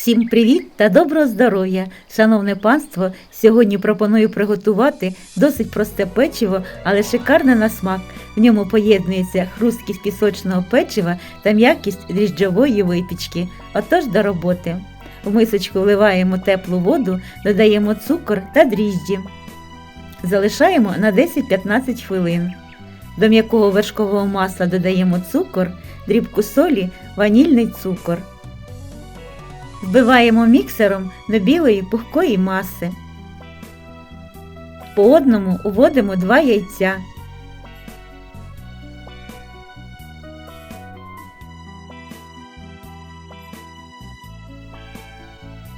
Всім привіт та доброго здоров'я! Шановне панство! Сьогодні пропоную приготувати досить просте печиво, але шикарне на смак. В ньому поєднується хрусткість пісочного печива та м'якість дріжджової випічки. Отож до роботи. В мисочку вливаємо теплу воду, додаємо цукор та дріжджі. Залишаємо на 10-15 хвилин. До м'якого вершкового масла додаємо цукор, дрібку солі, ванільний цукор. Збиваємо міксером до білої пухкої маси. По одному уводимо два яйця.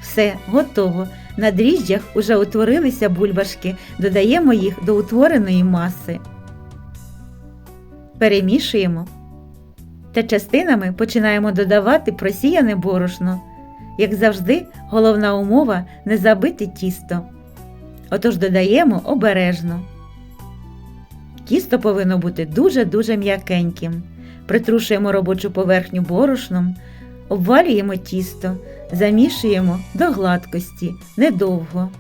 Все, готово. На дріжджах уже утворилися бульбашки, додаємо їх до утвореної маси. Перемішуємо. Та частинами починаємо додавати просіяне борошно. Як завжди, головна умова не забити тісто. Отож додаємо обережно. Тісто повинно бути дуже-дуже м'якеньким. Притрушуємо робочу поверхню борошном, обвалюємо тісто, замішуємо до гладкості недовго.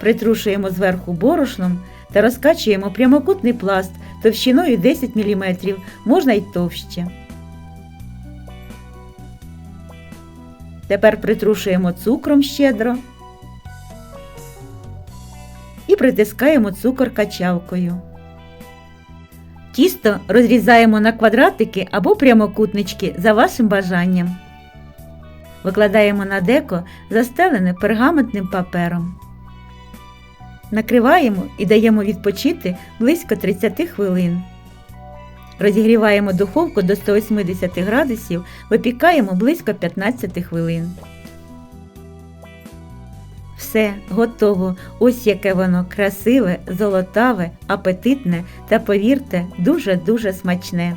Притрушуємо зверху борошном та розкачуємо прямокутний пласт товщиною 10 мм, можна й товще. Тепер притрушуємо цукром щедро і притискаємо цукор качалкою. Тісто розрізаємо на квадратики або прямокутнички за вашим бажанням. Викладаємо на деко застелене пергаментним папером. Накриваємо і даємо відпочити близько 30 хвилин. Розігріваємо духовку до 180 градусів, випікаємо близько 15 хвилин. Все, готово. Ось яке воно красиве, золотаве, апетитне та, повірте, дуже-дуже смачне.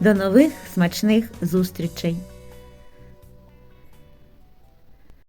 До нових смачних зустрічей!